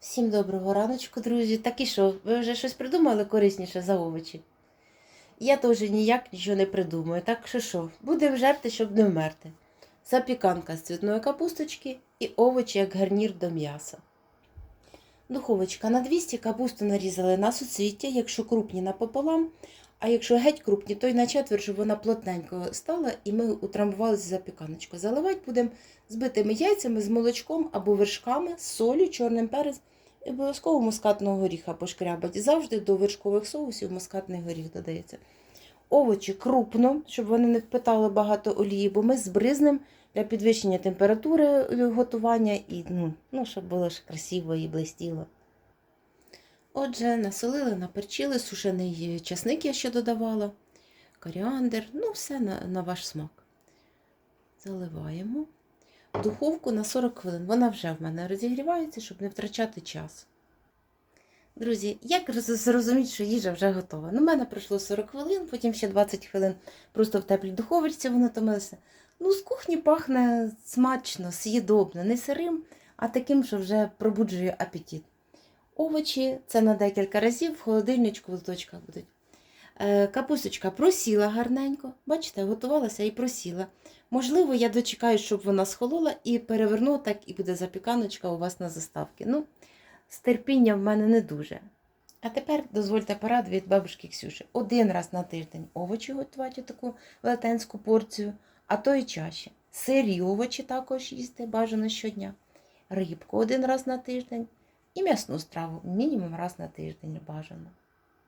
Всім доброго раночку, друзі. Так і що, ви вже щось придумали корисніше за овочі? Я теж ніяк нічого не придумаю. Так що що, будемо жерти, щоб не вмерти. Запіканка з цвітної капусточки і овочі як гарнір до м'яса. Духовочка на 200 капусту нарізали на суцвіття, якщо крупні напополам, а якщо геть крупні, то й на четверть, щоб вона плотненько стала, і ми утрамбувалися запіканочку. Заливати будемо збитими яйцями з молочком або вершками, з солью, чорним перець і обов'язково мускатного горіха пошкрябать. Завжди до вершкових соусів мускатний горіх додається. Овочі крупно, щоб вони не впитали багато олії, бо ми збризнемо для підвищення температури е, готування і ну, ну, щоб було ж красиво і блистіло. Отже, насолили, наперчили, сушений часник я ще додавала, коріандр, ну все на, на ваш смак. Заливаємо в духовку на 40 хвилин. Вона вже в мене розігрівається, щоб не втрачати час. Друзі, як зрозуміти, що їжа вже готова? Ну, в мене пройшло 40 хвилин, потім ще 20 хвилин просто в теплій духовочці воно томилося. Ну, з кухні пахне смачно, съєдобно, не сирим, а таким, що вже пробуджує апетит. Овочі це на декілька разів в холодильничку в лоточках будуть. Е, Капусточка просіла гарненько. Бачите, готувалася і просіла. Можливо, я дочекаю, щоб вона схолола і переверну, так і буде запіканочка у вас на заставці. Ну, з терпіння в мене не дуже. А тепер дозвольте пораду від бабушки Ксюші. Один раз на тиждень овочі готувати таку велетенську порцію, а то і чаще. Сирі овочі також їсти бажано щодня. Рибку один раз на тиждень і м'ясну страву мінімум раз на тиждень бажано.